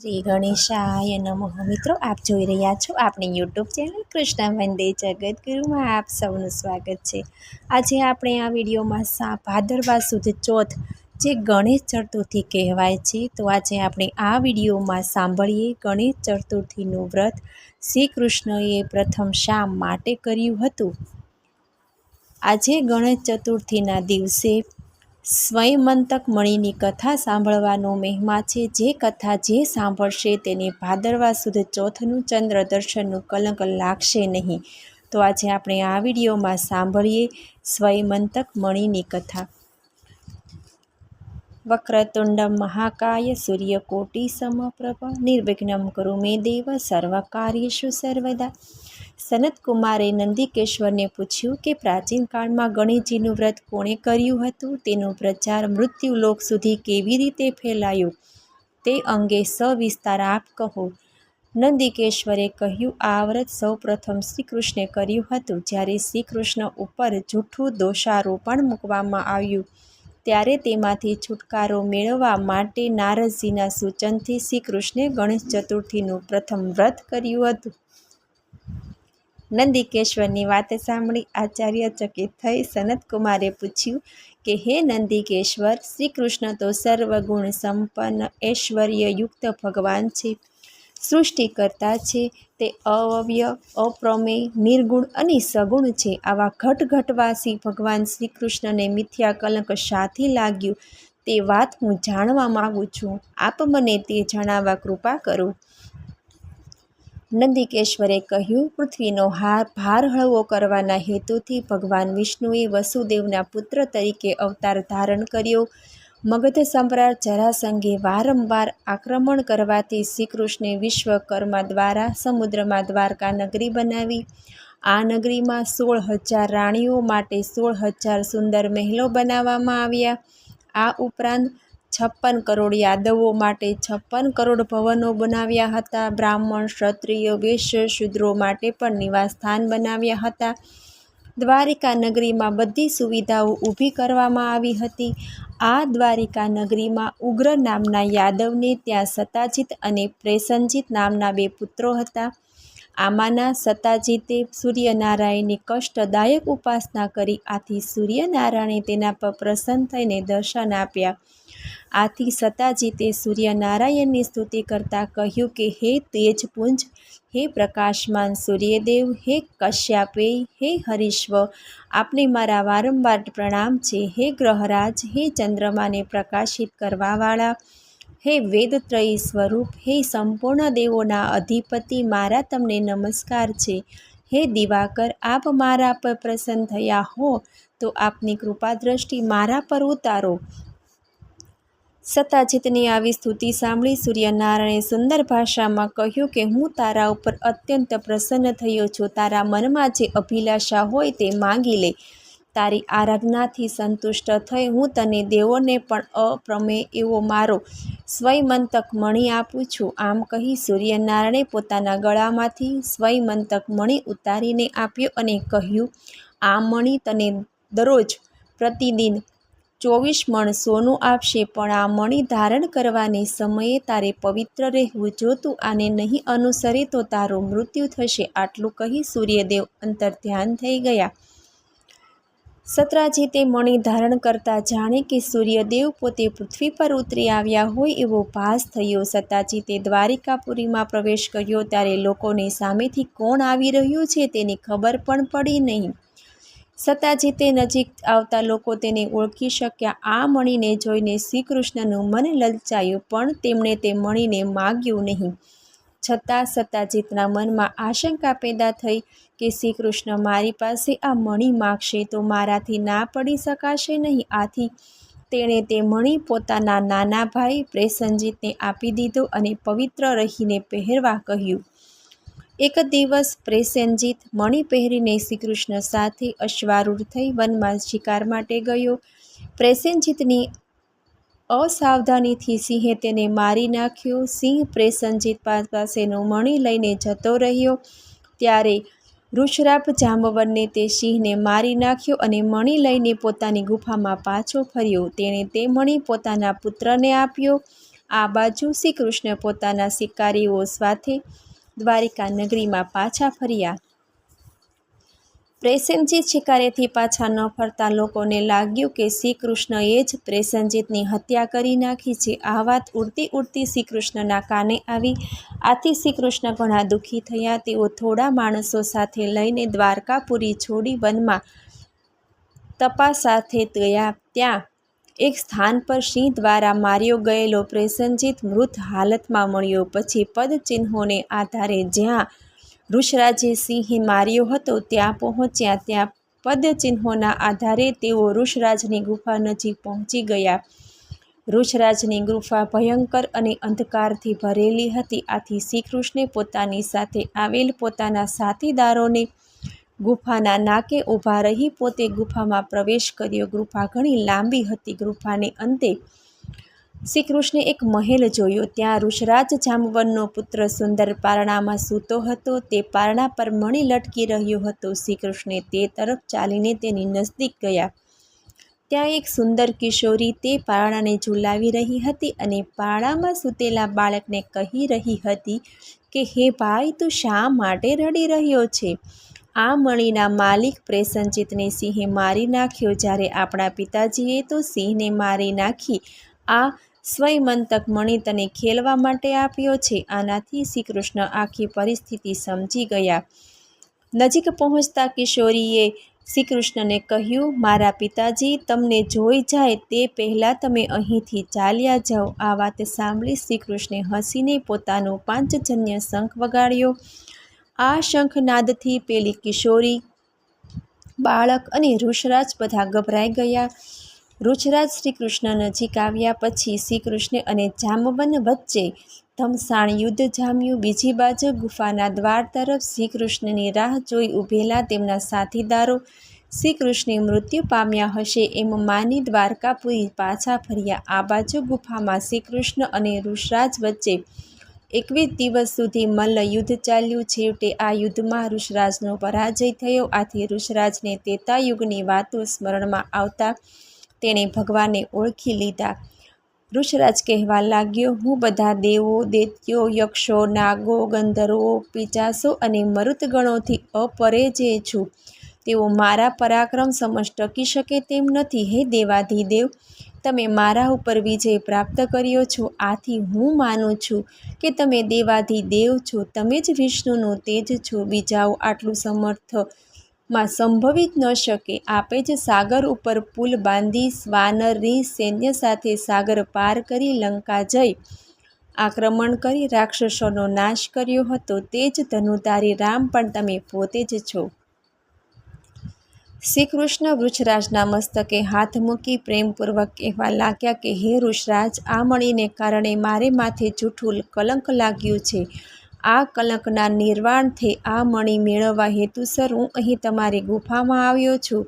શ્રી ગણેશાય નમઃ. મિત્રો, આપ જોઈ રહ્યા છો આપણી યુટ્યુબ ચેનલ કૃષ્ણ વંદે જગતગુરુમાં આપ સૌનું સ્વાગત છે. આજે આપણે આ વિડીયોમાં સા ભાદરવા સુદ ચોથ, જે ગણેશ ચતુર્થી કહેવાય છે, તો આજે આપણે આ વિડીયોમાં સાંભળીએ ગણેશ ચતુર્થીનું વ્રત શ્રી કૃષ્ણએ પ્રથમ શા માટે કર્યું હતું? આજે ગણેશ ચતુર્થીના દિવસે સ્વયંમંતક મણીની કથા સાંભળવાનો મહિમા છે. જે કથા જે સાંભળશે તેને ભાદરવા સુદ ચોથનું ચંદ્ર દર્શનનું કલંક લાગશે નહીં. તો આજે આપણે આ વિડીયોમાં સાંભળીએ સ્વયંમંતક મણીની કથા. વક્રતુંડમ મહાકાય સૂર્યકોટી સમપ્રભ, નિર્વિઘ્નમ કરુ મે દેવ, સર્વકાર્યેષુ સર્વદા. સનતકુમારે નંદિકેશ્વરને પૂછ્યું કે પ્રાચીન કાળમાં ગણેશજીનું વ્રત કોણે કર્યું હતું? તેનો પ્રચાર મૃત્યુલોક સુધી કેવી રીતે ફેલાયો? તે અંગે સવિસ્તાર આપ કહો. નંદિકેશ્વરે કહ્યું, આ વ્રત સૌ પ્રથમ શ્રીકૃષ્ણે કર્યું હતું. જ્યારે શ્રીકૃષ્ણ ઉપર જૂઠું દોષારોપણ મૂકવામાં આવ્યું, ત્યારે તેમાંથી છુટકારો મેળવવા માટે નારદજીના સૂચનથી શ્રીકૃષ્ણે ગણેશ ચતુર્થીનું પ્રથમ વ્રત કર્યું હતું. નંદિકેશ્વરની વાતે સાંભળી આચાર્ય ચકિત થઈ સનતકુમારે પૂછ્યું કે, હે નંદિકેશ્વર શ્રી કૃષ્ણ તો સર્વગુણ સંપન્ન, ઐશ્વર્યયુક્ત ભગવાન છે. સૃષ્ટિકર્તા છે. તે અવ્ય અપ્રમેય, નિર્ગુણ અને સગુણ છે. આવા ઘટઘટવાસી ભગવાન શ્રી કૃષ્ણને મિથ્યા કલંક શાથી લાગ્યું. તે વાત હું જાણવા માગું છું. આપ મને તે જણાવવા કૃપા કરો. નંદિકેશ્વરે કહ્યું, પૃથ્વીનો હાર, ભાર હળવો કરવાના હેતુથી ભગવાન વિષ્ણુએ વસુદેવના પુત્ર તરીકે અવતાર ધારણ કર્યો. મગધ સમ્રાટ જરાસંઘે વારંવાર આક્રમણ કરવાથી શ્રીકૃષ્ણે વિશ્વકર્મા દ્વારા સમુદ્રમાં દ્વારકા નગરી બનાવી. આ નગરીમાં સોળ હજાર રાણીઓ માટે સોળ હજાર સુંદર મહેલો બનાવવામાં આવ્યા. આ ઉપરાંત છપ્પન કરોડ યાદવો માટે છપ્પન કરોડ ભવનો બનાવ્યા હતા. બ્રાહ્મણ, ક્ષત્રિય, વૈશ્ય શૂદ્રો માટે પણ નિવાસસ્થાન બનાવ્યા હતા. દ્વારિકા નગરીમાં બધી સુવિધાઓ ઊભી કરવામાં આવી હતી. આ દ્વારિકા નગરીમાં ઉગ્ર નામના યાદવને ત્યાં સતાજીત અને પ્રેસનજીત નામના બે પુત્રો હતા. આમાંના સતાજીતે સૂર્યનારાયણની કષ્ટદાયક ઉપાસના કરી. આથી સૂર્યનારાયણે તેના પર પ્રસન્ન થઈને દર્શન આપ્યા. આથી સતાજીતે સૂર્યનારાયણની સ્તુતિ કરતાં કહ્યું કે, હે તેજપુંજ, હે પ્રકાશમાન સૂર્યદેવ, હે કશ્યાપે, હે હરીશ્વ, આપને મારા વારંવાર પ્રણામ છે. હે ગ્રહરાજ, હે ચંદ્રમાને પ્રકાશિત કરવાવાળા, હે વેદત્રયી સ્વરૂપ, હે સંપૂર્ણ દેવોના અધિપતિ, મારા તમને નમસ્કાર છે. હે દિવાકર, આપ મારા પર પ્રસન્ન થયા હો, તો આપની કૃપા દ્રષ્ટિ મારા પર ઉતારો. સતાજીતની આવી સ્તુતિ સાંભળી સૂર્યનારાયણે સુંદર ભાષામાં કહ્યું કે, હું તારા ઉપર અત્યંત પ્રસન્ન થયો છું. તારા મનમાં જે અભિલાષા હોય તે માંગી લે. તારી આરાધનાથી સંતુષ્ટ થઈ હું તને દેવોને પણ અપ્રમેય એવો મારો સ્વયમંતક મણી આપું છું. આમ કહી સૂર્યનારાયણે પોતાના ગળામાંથી સ્વયમંતક મણી ઉતારીને આપ્યો અને કહ્યું, આ મણી તને દરરોજ પ્રતિદિન ચોવીસ મણ સોનું આપશે, પણ આ મણી ધારણ કરવાને સમયે તારે પવિત્ર રહેવું, જો તું આને નહીં અનુસરે તો તારું મૃત્યુ થશે, આટલું કહી સૂર્યદેવ અંતર ધ્યાન થઈ ગયા. સતરાજી તે મણી ધારણ કરતા જાણે કે સૂર્યદેવ પોતે પૃથ્વી પર ઉતરી આવ્યા હોય એવો ભાસ થયો. સતાજીતે દ્વારિકાપુરીમાં પ્રવેશ કર્યો, ત્યારે લોકોને સામેથી કોણ આવી રહ્યું છે તેની ખબર પણ પડી નહીં. સતાજીતે નજીક આવતા લોકો તેને ઓળખી શક્યા. આ મણીને જોઈને શ્રીકૃષ્ણનું મન લલચાયું, પણ તેમણે તે મણીને માગ્યું નહીં. છતાં સતાજીતના મનમાં આશંકા પેદા થઈ કે શ્રીકૃષ્ણ મારી પાસે આ મણી માગશે તો મારાથી ના પડી શકાશે નહીં. આથી તેણે તે મણી પોતાના નાના ભાઈ પ્રેસનજીતને આપી દીધો અને પવિત્ર રહીને પહેરવા કહ્યું. એક દિવસ પ્રેસેનજીત મણી પહેરીને શ્રીકૃષ્ણ સાથે અશ્વારૂઢ થઈ વનમાં શિકાર માટે ગયો. પ્રેસેનજીતની અસાવધાનીથી સિંહે તેને મારી નાખ્યો. સિંહ પ્રેસનજીત પાસેનો મણી લઈને જતો રહ્યો. ત્યારે ઋષરાપ જામવનને તે સિંહને મારી નાખ્યો અને મણી લઈને પોતાની ગુફામાં પાછો ફર્યો. તેણે તે મણી પોતાના પુત્રને આપ્યો. આ બાજુ શ્રીકૃષ્ણ પોતાના શિકારીઓ સાથે દ્વારિકા નગરીમાં પાછા ફર્યા. પ્રેસનજીત શિકારેથી પાછા ન ફરતા લોકોને લાગ્યું કે શ્રી કૃષ્ણએ જ પ્રેસનજીતની હત્યા કરી નાખી છે. આ વાત ઉડતી ઉડતી શ્રી કૃષ્ણના કાને આવી. આથી શ્રી કૃષ્ણ ઘણા દુઃખી થયા. તેઓ થોડા માણસો સાથે લઈને દ્વારકાપુરી છોડી વનમાં તપા સાથે ગયા ત્યાં એક સ્થાન પર સિંહ દ્વારા માર્યો ગયેલો પ્રેસેનજીત મૃત હાલતમાં મળ્યો. પછી પદચિહ્નોને આધારે જ્યાં ઋષરાજે સિંહે માર્યો હતો, ત્યાં પહોંચ્યા. ત્યાં પદચિહ્નોના આધારે તેઓ ઋષરાજની ગુફા નજીક પહોંચી ગયા. ઋષરાજની ગુફા ભયંકર અને અંધકારથી ભરેલી હતી. આથી શ્રીકૃષ્ણે પોતાની સાથે આવેલ પોતાના સાથીદારોને ગુફાના નાકે ઊભા રહી પોતે ગુફામાં પ્રવેશ કર્યો. ગુફા ઘણી લાંબી હતી. ગુફાને અંતે શ્રીકૃષ્ણે એક મહેલ જોયો. ત્યાં ઋષરાજ જામવનનો પુત્ર સુંદર પારણામાં સૂતો હતો. તે પારણા પર મણી લટકી રહ્યો હતો. શ્રીકૃષ્ણે તે તરફ ચાલીને તેની નજદીક ગયા. ત્યાં એક સુંદર કિશોરી તે પારણાને ઝુલાવી રહી હતી અને પારણામાં સૂતેલા બાળકને કહી રહી હતી કે, હે ભાઈ, તું શા માટે રડી રહ્યો છે? આ મણીના માલિક પ્રેસનજીતને સિંહે મારી નાખ્યો. જ્યારે આપણા પિતાજીએ તો સિંહને મારી નાખી, આ સ્વયમંતક મણી તને ખેલવા માટે આપ્યો છે. આનાથી શ્રીકૃષ્ણ આખી પરિસ્થિતિ સમજી ગયા. નજીક પહોંચતા કિશોરીએ શ્રીકૃષ્ણને કહ્યું, મારા પિતાજી, તમને જોઈ જાય તે પહેલાં તમે અહીંથી ચાલ્યા જાઓ. આ વાત સાંભળી શ્રીકૃષ્ણે હસીને પોતાનો પાંચજન્ય શંખ વગાડ્યો. આ શંખનાદથી પેલી કિશોરી, બાળક અને ઋષરાજ બધા ગભરાઈ ગયા. ઋષરાજ શ્રીકૃષ્ણ નજીક આવ્યા પછી શ્રીકૃષ્ણ અને જામવન વચ્ચે ધમસાણ યુદ્ધ જામ્યું. બીજી બાજુ ગુફાના દ્વાર તરફ શ્રીકૃષ્ણની રાહ જોઈ ઊભેલા તેમના સાથીદારો શ્રીકૃષ્ણે મૃત્યુ પામ્યા હશે એમ માની દ્વારકાપુરી પાછા ફર્યા. આ બાજુ ગુફામાં શ્રીકૃષ્ણ અને ઋષરાજ વચ્ચે એકવીસ દિવસ સુધી મલ્લ યુદ્ધ ચાલ્યું. છેવટે આ યુદ્ધમાં ઋષરાજનો પરાજય થયો. આથી ઋષરાજને તેતાયુગની વાતો સ્મરણમાં આવતા તેણે ભગવાનને ઓળખી લીધા. ઋષરાજ કહેવા લાગ્યો, હું બધા દેવો, દૈત્યો, યક્ષો, નાગો, ગંધર્વો, પિચાસો અને મરુતગણોથી અપરેજય છું. તેઓ મારા પરાક્રમ સમજ ટકી શકે તેમ નથી, હે દેવાધિદેવ! તમે મારા ઉપર વિજય પ્રાપ્ત કર્યો છો, આથી હું માનું છું કે તમે દેવાધિદેવ છો, તમે જ વિષ્ણુનો તેજ છો, બીજાઓ આટલું સમર્થમાં સંભવી ન શકે, આપે જ સાગર ઉપર પુલ બાંધી સ્વાનરની સૈન્ય સાથે સાગર પાર કરી લંકા જઈ આક્રમણ કરી રાક્ષસોનો નાશ કર્યો હતો, તે જ ધનુધારી રામ પણ તમે પોતે જ છો. શ્રી કૃષ્ણ વૃક્ષરાજના મસ્તકે હાથ મૂકી પ્રેમપૂર્વક કહેવા લાગ્યા કે, હે વૃષરાજ આ મણીને કારણે મારે માથે જૂઠું કલંક લાગ્યું છે. આ કલંકના નિર્વાણથી આ મણી મેળવવા હેતુસર હું અહીં તમારી ગુફામાં આવ્યો છું.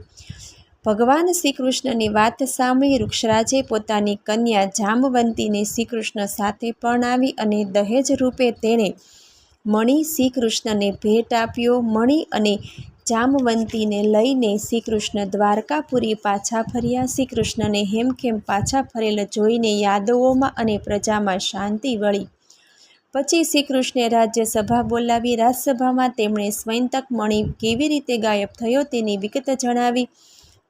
ભગવાન શ્રી કૃષ્ણની વાત સાંભળી વૃક્ષરાજે પોતાની કન્યા જાંબવંતીને શ્રી કૃષ્ણ સાથે પરણાવી અને દહેજ રૂપે તેણે મણી શ્રી કૃષ્ણને ભેટ આપ્યો. મણી અને જામવંતીને લઈને શ્રીકૃષ્ણ દ્વારકાપુરી પાછા ફર્યા. શ્રીકૃષ્ણને હેમખેમ પાછા ફરેલ જોઈને યાદવોમાં અને પ્રજામાં શાંતિ વળી. પછી શ્રીકૃષ્ણે રાજ્યસભા બોલાવી. રાજસભામાં તેમણે સ્વયંતક મણી કેવી રીતે ગાયબ થયો તેની વિગત જણાવી.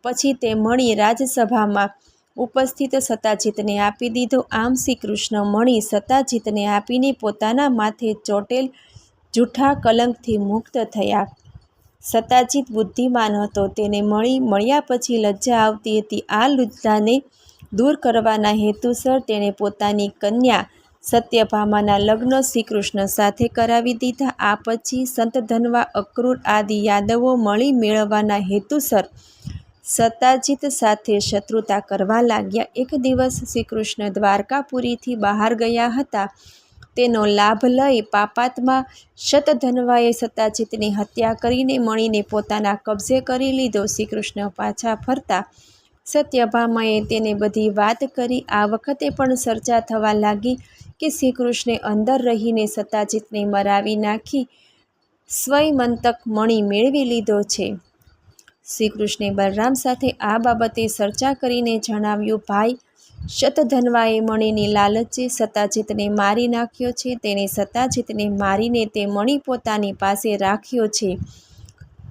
પછી તે મણી રાજસભામાં ઉપસ્થિત સતાજીતને આપી દીધો. આમ શ્રી કૃષ્ણ મણી સતાજીતને આપીને પોતાના માથે ચોટેલ જૂઠા કલંકથી મુક્ત થયા. સતાજીત બુદ્ધિમાન હતો. તેને મળી મળ્યા પછી લજ્જા આવતી હતી. આ લજ્જાને દૂર કરવાના હેતુસર તેણે પોતાની કન્યા સત્યભામાના લગ્ન શ્રીકૃષ્ણ સાથે કરાવી દીધા. આ પછી સંત ધનવા, અક્રૂર આદિ યાદવો મળી મેળવવાના હેતુસર સતાજીત સાથે શત્રુતા કરવા લાગ્યા. એક દિવસ શ્રીકૃષ્ણ દ્વારકાપુરીથી બહાર ગયા હતા. તેનો લાભ લઈ પાપાત્મા શતધન્વાએ સતાજીતની હત્યા કરીને મણીને પોતાના કબજે કરી લીધો. શ્રીકૃષ્ણ પાછા ફરતા. સત્યભામાએ તેને બધી વાત કરી. આ વખતે પણ ચર્ચા થવા લાગી કે શ્રીકૃષ્ણે અંદર રહીને સતાજીતને મરાવી નાખી, સ્વયમંતક મણી મેળવી લીધો છે. શ્રીકૃષ્ણે બલરામ સાથે આ બાબતે ચર્ચા કરીને જણાવ્યું, ભાઈ શતધન્વાએ મણીની લાલચે સતાજીતને મારી નાખ્યો છે. તેણે સતાજીતને મારીને તે મણી પોતાની પાસે રાખ્યો છે.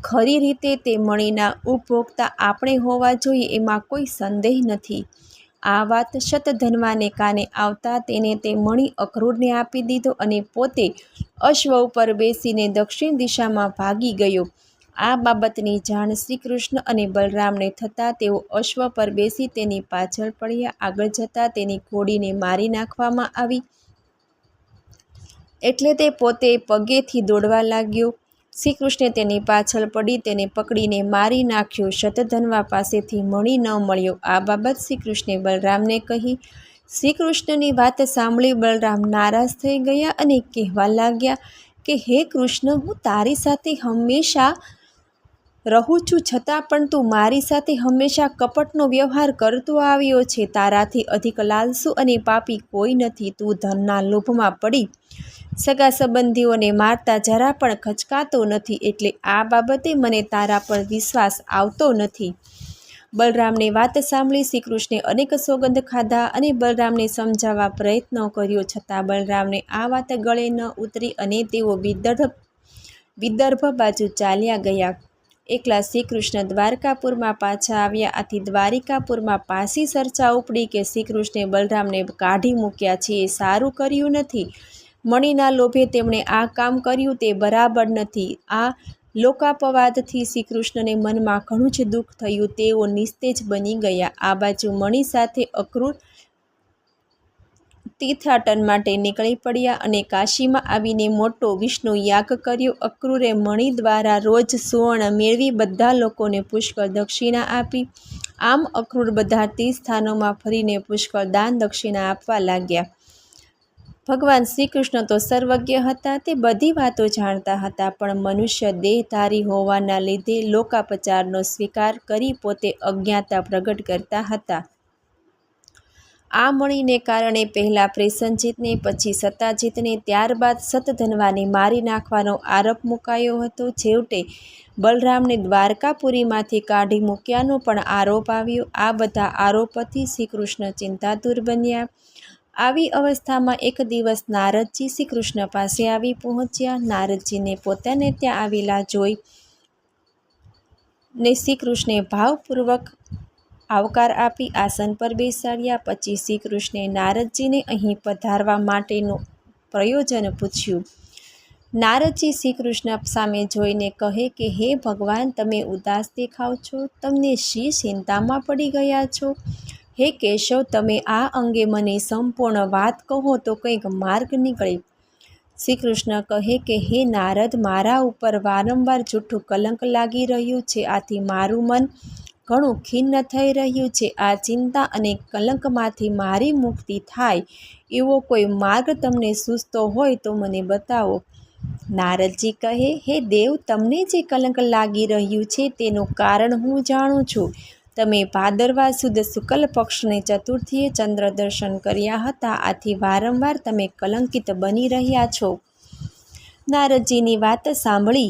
ખરી રીતે તે મણીના ઉપભોક્તા આપણે હોવા જોઈએ, એમાં કોઈ સંદેહ નથી. આ વાત શતધનવાને કાને આવતા તેને તે મણી અક્રૂરને આપી દીધો અને પોતે અશ્વ ઉપર બેસીને દક્ષિણ દિશામાં ભાગી ગયો. આ બાબતની જાણ શ્રીકૃષ્ણ અને બલરામને થતાં તેઓ અશ્વ પર બેસી તેની પાછળ પડ્યા. આગળ જતાં તેની ઘોડીને મારી નાખવામાં આવી. એટલે તે પોતે પગેથી દોડવા લાગ્યો. શ્રીકૃષ્ણે તેની પાછળ પડી તેને પકડીને મારી નાખ્યો. શતધનવા પાસેથી મણી ન મળ્યો. આ બાબત શ્રીકૃષ્ણે બલરામને કહી. શ્રીકૃષ્ણની વાત સાંભળી બલરામ નારાજ થઈ ગયા અને કહેવા લાગ્યા કે, હે કૃષ્ણ, હું તારી સાથે હંમેશા રહું છું છતાં પણ તું મારી સાથે હંમેશા કપટનો વ્યવહાર કરતો આવ્યો છે. તારાથી અધિક લાલસુ અને પાપી કોઈ નથી. તું ધનના લોભમાં પડી. સગા સંબંધીઓને મારતા જરા પણ ખચકાતો નથી. એટલે આ બાબતે મને તારા પર વિશ્વાસ આવતો નથી. બલરામને વાત સાંભળી શ્રીકૃષ્ણે અનેક સોગંધ ખાધા અને બલરામને સમજાવવા પ્રયત્ન કર્યો. છતાં બલરામને આ વાત ગળે ન ઉતરી અને તેઓ વિદર્ભ વિદર્ભ બાજુ ચાલ્યા ગયા. એકલા શ્રીકૃષ્ણ દ્વારકાપુરમાં પાછા આવ્યા. આથી દ્વારિકાપુરમાં પાછી ચર્ચા ઉપડી કે શ્રીકૃષ્ણે બલરામને કાઢી મૂક્યા છે એ સારું કર્યું નથી. મણીના લોભે તેમણે આ કામ કર્યું તે બરાબર નથી. આ લોકાપવાદથી શ્રીકૃષ્ણને મનમાં ઘણું જ દુઃખ થયું. તેઓ નિસ્તેજ બની ગયા. આ બાજુ મણી સાથે અક્રૂર તીર્થાટન માટે નીકળી પડ્યા અને કાશીમાં આવીને મોટો વિષ્ણુ યાગ કર્યો. અક્રૂરે મણિ દ્વારા રોજ સુવર્ણ મેળવી બધા લોકોને પુષ્કળ દક્ષિણા આપી. આમ અક્રૂર બધા તીર્થ સ્થાનોમાં ફરીને પુષ્કળ દાન દક્ષિણા આપવા લાગ્યા. ભગવાન શ્રીકૃષ્ણ તો સર્વજ્ઞ હતા, તે બધી વાતો જાણતા હતા, પણ મનુષ્ય દેહધારી હોવાના લીધે લોકાપચારનો સ્વીકાર કરી પોતે અજ્ઞાતા પ્રગટ કરતા હતા. આ મણીને કારણે પહેલાં પ્રેસનજીતને પછી સત્તાજીતને ત્યારબાદ સતધનવાને મારી નાખવાનો આરોપ મુકાયો હતો. છેવટે બલરામને દ્વારકાપુરીમાંથી કાઢી મૂક્યાનો પણ આરોપ આવ્યો. આ બધા આરોપથી શ્રીકૃષ્ણ ચિંતાતુર બન્યા. આવી અવસ્થામાં એક દિવસ નારદજી શ્રીકૃષ્ણ પાસે આવી પહોંચ્યા. નારદજીને પોતાને ત્યાં આવેલા જોઈ ને શ્રીકૃષ્ણે ભાવપૂર્વક આવકાર આપી આસન પર બેસાડ્યા પછી શ્રી કૃષ્ણે નારદજીને અહીં પધારવા માટેનું પ્રયોજન પૂછ્યું. નારદજી શ્રી કૃષ્ણ સામે જોઈને કહે કે, હે ભગવાન, તમે ઉદાસ દેખાવ છો? તમને શી ચિંતામાં પડી ગયા છો? હે કેશવ, તમે આ અંગે મને સંપૂર્ણ વાત કહો તો કંઈક માર્ગ નીકળે. શ્રી કૃષ્ણ કહે કે, હે નારદ, મારા ઉપર વારંવાર જૂઠું કલંક લાગી રહ્યું છે. આથી મારું મન ઘણું ખિન્ન થઈ રહ્યું છે. આ ચિંતા અને કલંકમાંથી મારી મુક્તિ થાય એવો કોઈ માર્ગ તમને સૂચતો હોય તો મને બતાવો. નારદજી કહે, હે દેવ, તમને જે કલંક લાગી રહ્યું છે તેનું કારણ હું જાણું છું. તમે ભાદરવા સુદ શુક્લ પક્ષને ચતુર્થીએ ચંદ્ર દર્શન કર્યા હતા. આથી વારંવાર તમે કલંકિત બની રહ્યા છો. નારદજીની વાત સાંભળી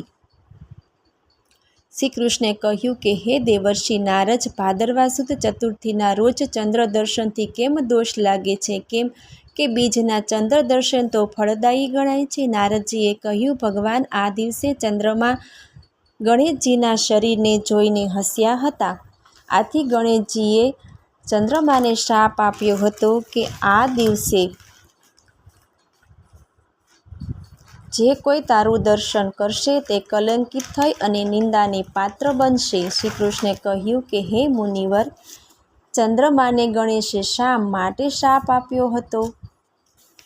શ્રી કૃષ્ણે કહ્યું કે, હે દેવર્ષિ નારજ ભાદરવા સુદ ચતુર્થીના રોજ ચંદ્ર દર્શનથી કેમ દોષ લાગે છે? કેમ કે બીજના ચંદ્ર દર્શન તો ફળદાયી ગણાય છે. નારદજીએ કહ્યું, ભગવાન આ દિવસે ચંદ્રમાં ગણેશજીના શરીરને જોઈને હસ્યા હતા. આથી ગણેશજીએ ચંદ્રમાને શાપ આપ્યો હતો કે આ દિવસે જે કોઈ તારું દર્શન કરશે તે કલંકિત થઈ અને નિંદાને પાત્ર બનશે. શ્રી કૃષ્ણે કહ્યું કે, હે મુનિવર, ચંદ્રમાને ગણેશે શા માટે શાપ આપ્યો હતો?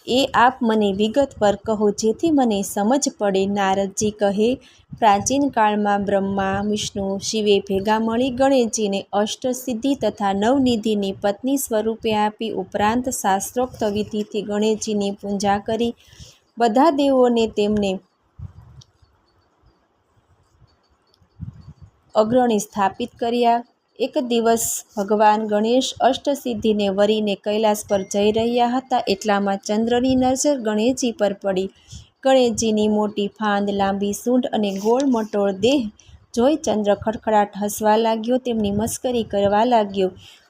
એ આપ મને વિગતવાર કહો, જેથી મને સમજ પડે. નારદજી કહે, પ્રાચીન કાળમાં બ્રહ્મા, વિષ્ણુ, શિવે ભેગા મળી ગણેશજીને અષ્ટસિદ્ધિ તથા નવનિધિની પત્ની સ્વરૂપે આપી ઉપરાંત શાસ્ત્રોક્ત વિધિથી ગણેશજીની પૂજા કરી બધા દેવોને તેમને અગ્રણી સ્થાપિત કર્યા. એક દિવસ ભગવાન ગણેશ અષ્ટસિદ્ધિને વરીને કૈલાસ પર જઈ રહ્યા હતા. એટલામાં ચંદ્રની નજર ગણેશજી પર પડી. ગણેશજીની મોટી ફાંદ, લાંબી સૂંઢ અને ગોળ મટોળ દેહ જોઈ ચંદ્ર ખડખડાટ હસવા લાગ્યો, તેમની મસ્કરી કરવા લાગ્યો.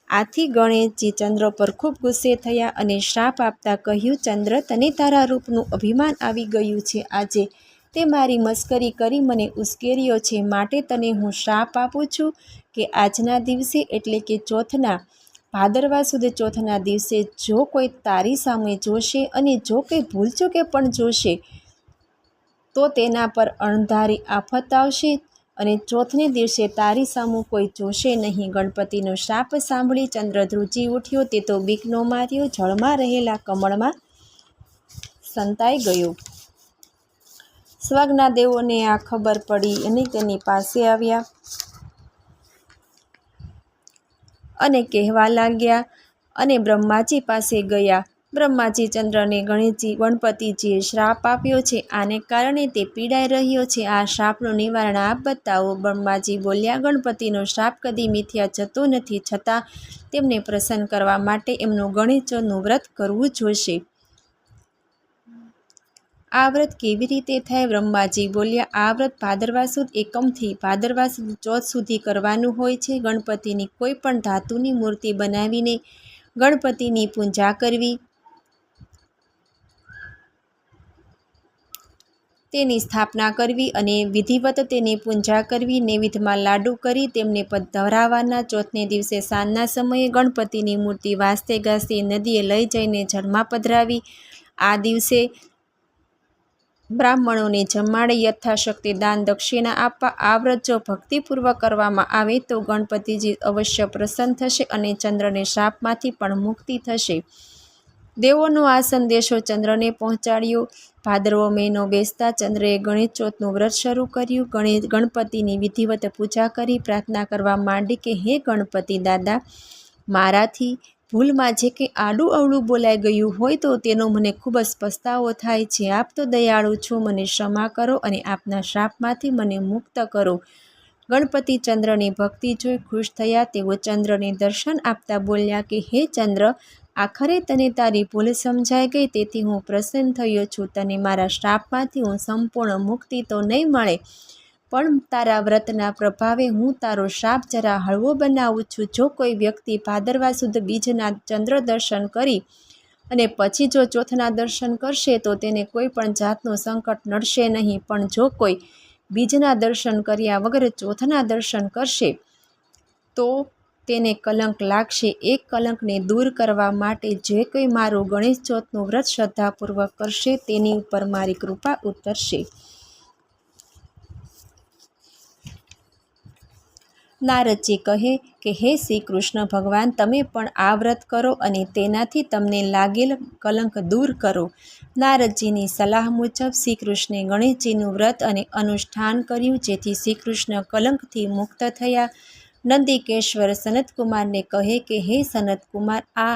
આથી ગણેશજી ચંદ્ર પર ખૂબ ગુસ્સે થયા અને શ્રાપ આપતા કહ્યું, ચંદ્ર તને તારા રૂપનું અભિમાન આવી ગયું છે. આજે તે મારી મસ્કરી કરી મને ઉશ્કેર્યો છે. માટે તને હું શ્રાપ આપું છું કે આજના દિવસે એટલે કે ચોથના ભાદરવા સુદ ચોથના દિવસે જો કોઈ તારી સામે જોશે અને જો કંઈ ભૂલચૂકે પણ જોશે, તો તેના પર અણધારી આફત આવશે. અને ચોથને દિવસે તારી સામું કોઈ જોશે નહીં. ગણપતિનો શાપ સાંભળી ચંદ્ર ધ્રુજી ઉઠ્યો. તે તો બીકનો માર્યો. જળમાં રહેલા કમળમાં સંતાઈ ગયો. સ્વર્ગના દેવોને આ ખબર પડી અને તેની પાસે આવ્યા અને કહેવા લાગ્યા અને બ્રહ્માજી પાસે ગયા. બ્રહ્માજી ચંદ્રને ગણેશજી ગણપતિજીએ શ્રાપ આપ્યો છે. આને કારણે તે પીડાઈ રહ્યો છે. આ શ્રાપનું નિવારણ આપ બતાવો. બ્રહ્માજી બોલ્યા, ગણપતિનો શ્રાપ કદી મિથ્યા જતો નથી. છતાં તેમને પ્રસન્ન કરવા માટે એમનું ગણેશોનું વ્રત કરવું જોશે. આ વ્રત કેવી રીતે થાય? બ્રહ્માજી બોલ્યા, આ વ્રત ભાદરવા સુદ એકમથી ભાદરવા ચોથ સુધી કરવાનું હોય છે. ગણપતિની કોઈ પણ ધાતુની મૂર્તિ બનાવીને ગણપતિની પૂજા કરવી તેની સ્થાપના કરવી અને વિધિવત તેની પૂજા કરવી, નૈવેદ્યમાં લાડુ કરી તેમને પદ ધરાવવાના ચોથને દિવસે સાંજના સમયે ગણપતિની મૂર્તિ વાસ્તે ગાસતે નદીએ લઈ જઈને જળમાં પધરાવી. આ દિવસે બ્રાહ્મણોને જમાડે યથાશક્તિ દાન દક્ષિણા આપવા. આ વ્રત જો ભક્તિપૂર્વક કરવામાં આવે તો ગણપતિજી અવશ્ય પ્રસન્ન થશે અને ચંદ્રને શાપમાંથી પણ મુક્તિ થશે. દેવોનો આ સંદેશો ચંદ્રને પહોંચાડ્યો. ભાદરવો મહિનો બેસતા ચંદ્રએ ગણેશ ચોથનું વ્રત શરૂ કર્યું. ગણેશ ગણપતિની વિધિવત પૂજા કરી, પ્રાર્થના કરવા માંડી કે, હે ગણપતિ દાદા, મારાથી ભૂલમાં જે કંઈ આડું અવળું બોલાઈ ગયું હોય તો તેનો મને ખૂબ જ પસ્તાવો થાય છે. આપ તો દયાળુ છો, મને ક્ષમા કરો અને આપના શ્રાપમાંથી મને મુક્ત કરો. ગણપતિ ચંદ્રની ભક્તિ જોઈ ખુશ થયા. તેઓ ચંદ્રને દર્શન આપતા બોલ્યા કે, હે ચંદ્ર આખરે તને તારી ભૂલ સમજાઈ ગઈ, તેથી હું પ્રસન્ન થયો છું. તને મારા શ્રાપમાંથી હું સંપૂર્ણ મુક્તિ તો નહીં મળે, પણ તારા વ્રતના પ્રભાવે હું તારો શ્રાપ જરા હળવો બનાવું છું. જો કોઈ વ્યક્તિ ભાદરવા સુદ બીજના ચંદ્ર દર્શન કરી અને પછી જો ચોથના દર્શન કરશે, તો તેને કોઈ પણ જાતનું સંકટ નડશે નહીં. પણ જો કોઈ બીજના દર્શન કર્યા વગર ચોથના દર્શન કરશે, તો તેને કલંક લાગશે. એક કલંકને દૂર કરવા માટે જે કંઈ મારું ગણેશ ચોથનું વ્રત શ્રદ્ધાપૂર્વક કરશે, તેની ઉપર મારી કૃપા ઉતરશે. નારદજી કહે કે, હે શ્રી કૃષ્ણ ભગવાન, તમે પણ આ વ્રત કરો અને તેનાથી તમને લાગેલ કલંક દૂર કરો. નારદજીની સલાહ મુજબ શ્રી કૃષ્ણે ગણેશજીનું વ્રત અને અનુષ્ઠાન કર્યું, જેથી શ્રી કૃષ્ણ કલંકથી મુક્ત થયા. નંદિકેશ્વર સનતકુમારને કહે કે, હે સનતકુમાર, આ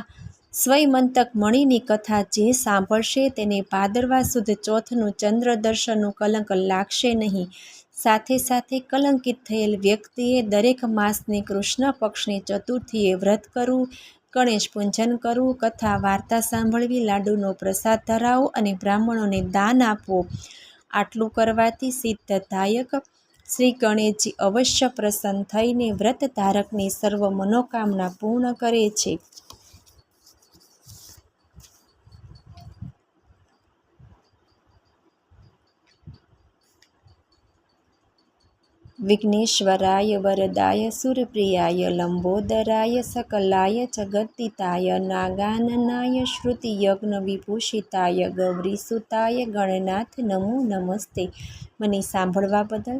સ્વયમંતક મણિની કથા જે સાંભળશે તેને ભાદરવા સુદ ચોથનું ચંદ્ર દર્શનનું કલંક લાગશે નહીં. સાથે સાથે કલંકિત થયેલ વ્યક્તિએ દરેક માસની કૃષ્ણ પક્ષની ચતુર્થીએ વ્રત કરવું, ગણેશ પૂજન કરવું, કથા વાર્તા સાંભળવી, લાડુનો પ્રસાદ ધરાવો અને બ્રાહ્મણોને દાન આપવો. આટલું કરવાથી સિદ્ધદાયક શ્રી ગણેશજી અવશ્ય પ્રસન્ન થઈને વ્રત ધારકની સર્વ મનોકામના પૂર્ણ કરે છે. વિઘ્નેશ્વરાય વરદાય સુરપ્રિયાય લંબોદરાય સકલાય જગદિતાય નાગાનનાય શ્રુતિયજ્ઞ વિભૂષિતાય ગૌરીસુતાય ગણનાથ નમો નમસ્તે. મને સાંભળવા બદલ